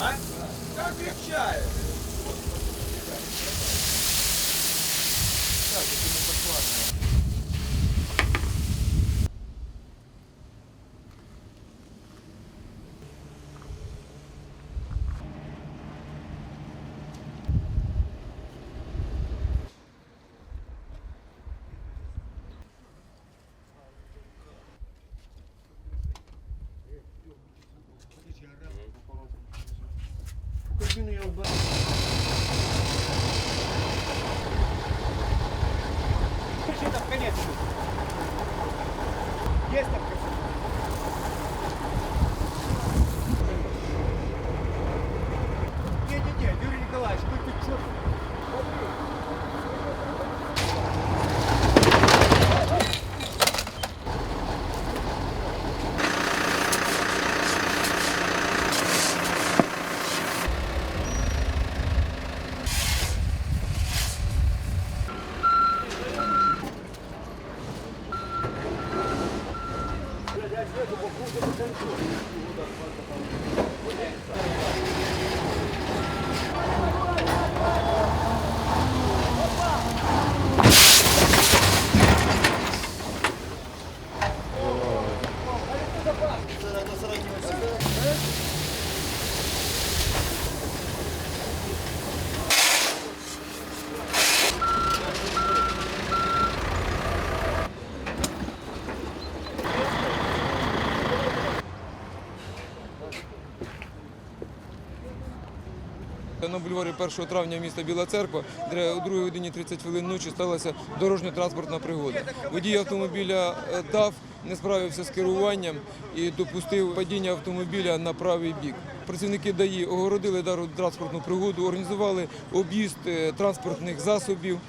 А? Как крепчает? Кабину diminuiu o banco. Thank you. На бульварі 1 травня міста Біла Церква, о 2 годині 30 хвилин ночі сталася дорожньо-транспортна пригода. Водій автомобіля е, ДАФ не справився з керуванням і допустив падіння автомобіля на правий бік. Працівники ДАІ огородили дорожньо-транспортну пригоду, організували об'їзд е, транспортних засобів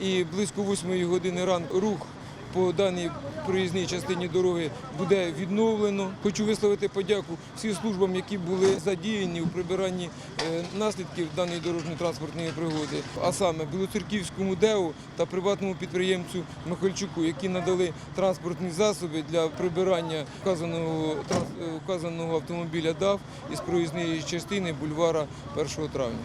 і близько 8 години ранку рух по даній проїзній частині дороги буде відновлено. Хочу висловити подяку всім службам, які були задіяні у прибиранні е, наслідків даної дорожньо-транспортної пригоди, а саме Білоцерківському ДЕУ та приватному підприємцю Михальчуку, які надали транспортні засоби для прибирання вказаного е, вказаного автомобіля ДАВ із проїзної частини бульвара 1 травня.